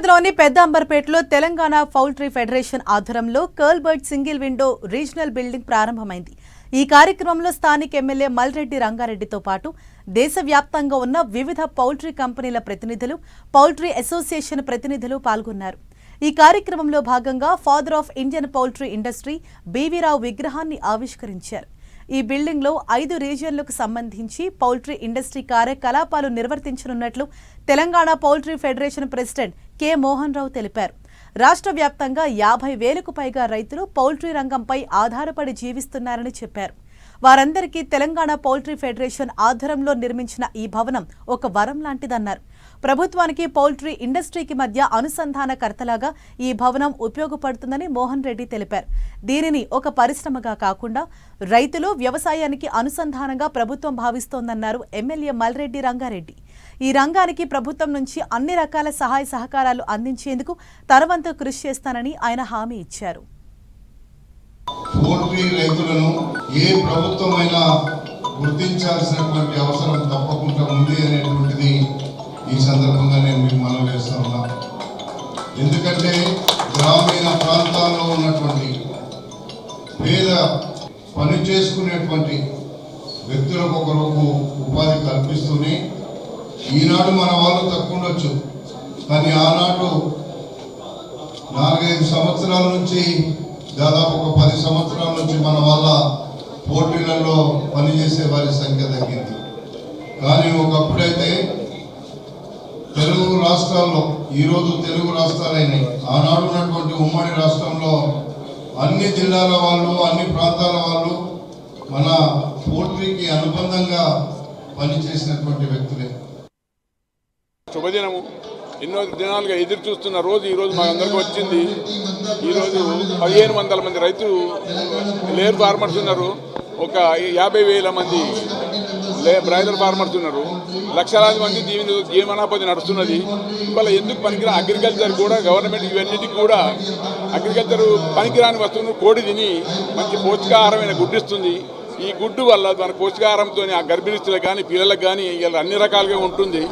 హైదరాబాద్లోని పెద్ద అంబర్పేటలో తెలంగాణ పౌల్ట్రీ ఫెడరేషన్ ఆధ్వర్యంలో curl bird single window regional building ప్రారంభమైంది. ఈ కార్యక్రమంలో స్థానిక ఎమ్మెల్యే మల్రెడ్డి రంగారెడ్డితో పాటు దేశవ్యాప్తంగా ఉన్న వివిధ పౌల్ట్రీ కంపెనీల ప్రతినిధులు పౌల్ట్రీ అసోసియేషన్ ప్రతినిధులు పాల్గొన్నారు. ఈ కార్యక్రమంలో భాగంగా father of Indian poultry industry BV Rao విగ్రహాన్ని ఆవిష్కరించారు. ఈ బిల్డింగ్లో ఐదు రీజియన్లకు సంబంధించి పౌల్ట్రీ ఇండస్ట్రీ కార్యకలాపాలు నిర్వర్తించనున్నట్లు Telangana poultry federation president K. Mohan Rao తెలిపారు. రాష్ట్ర వ్యాప్తంగా యాభై వేలకు పైగా రైతులు పౌల్ట్రీ రంగంపై ఆధారపడి జీవిస్తున్నారని చెప్పారు. వారందరికీ తెలంగాణ పౌల్ట్రీ ఫెడరేషన్ ఆధ్వర్యంలో నిర్మించిన ఈ భవనం ఒక వరం లాంటిదన్నారు. ప్రభుత్వానికి పౌల్ట్రీ ఇండస్ట్రీకి మధ్య అనుసంధానకర్తలాగా ఈ భవనం ఉపయోగపడుతుందని మోహన్ రెడ్డి తెలిపారు. దీనిని ఒక పరిశ్రమగా కాకుండా రైతులు వ్యవసాయానికి అనుసంధానంగా ప్రభుత్వం భావిస్తోందన్నారు ఎమ్మెల్యే మల్రెడ్డి రంగారెడ్డి. ఈ రంగానికి ప్రభుత్వం నుంచి అన్ని రకాల సహాయ సహకారాలు అందించేందుకు తనవంతు కృషి చేస్తానని ఆయన హామీ ఇచ్చారు. పోల్ట్రీ రైతులను ఏ ప్రభుత్వమైనా గుర్తించాల్సినటువంటి అవసరం తప్పకుండా ఉంది అనేటువంటిది ఈ సందర్భంగా నేను మీకు మనం వేస్తా ఉన్నా. ఎందుకంటే గ్రామీణ ప్రాంతాల్లో ఉన్నటువంటి పేద పని చేసుకునేటువంటి వ్యక్తులకు ఒకరకు ఉపాధి కల్పిస్తూనే ఈనాడు మన వాళ్ళు తక్కువ ఉండొచ్చు. కానీ ఆనాడు నాలుగైదు సంవత్సరాల నుంచి దాదాపు ఒక పది సంవత్సరాల నుంచి మన వల్ల పోటీలలో పనిచేసే వారి సంఖ్య తగ్గింది. కానీ ఒకప్పుడైతే తెలుగు రాష్ట్రాల్లో ఈరోజు తెలుగు రాష్ట్రాలైనాయి ఆనాడు ఉన్నటువంటి ఉమ్మడి రాష్ట్రంలో అన్ని జిల్లాల వాళ్ళు అన్ని ప్రాంతాల వాళ్ళు మన పోటీకి అనుబంధంగా పనిచేసినటువంటి వ్యక్తులే. శుభదినము. ఎన్నో దినాలుగా ఎదురు చూస్తున్న రోజు ఈరోజు రోజు మా అందరికి వచ్చింది ఈరోజు పదిహేను వందల మంది రైతులు లేర్ ఫార్మర్స్ ఉన్నారు. ఒక యాభై వేల మంది లే బ్రాయిలర్ ఫార్మర్స్ ఉన్నారు. లక్షలాది మంది దీని జీవనోపాధి నడుస్తున్నది. ఇవాళ ఎందుకు పనికిరా అగ్రికల్చర్ కూడా గవర్నమెంట్ ఇవన్నిటికి కూడా అగ్రికల్చర్ పనికిరాని వస్తువును కోడి తిని మంచి పోషకాహారమైన గుడ్డిస్తుంది ఈ గుడ్డు వల్ల మన పోషకాహారంతో ఆ గర్భిణిస్తులకు కానీ పిల్లలకు కానీ ఇలా అన్ని రకాలుగా ఉంటుంది.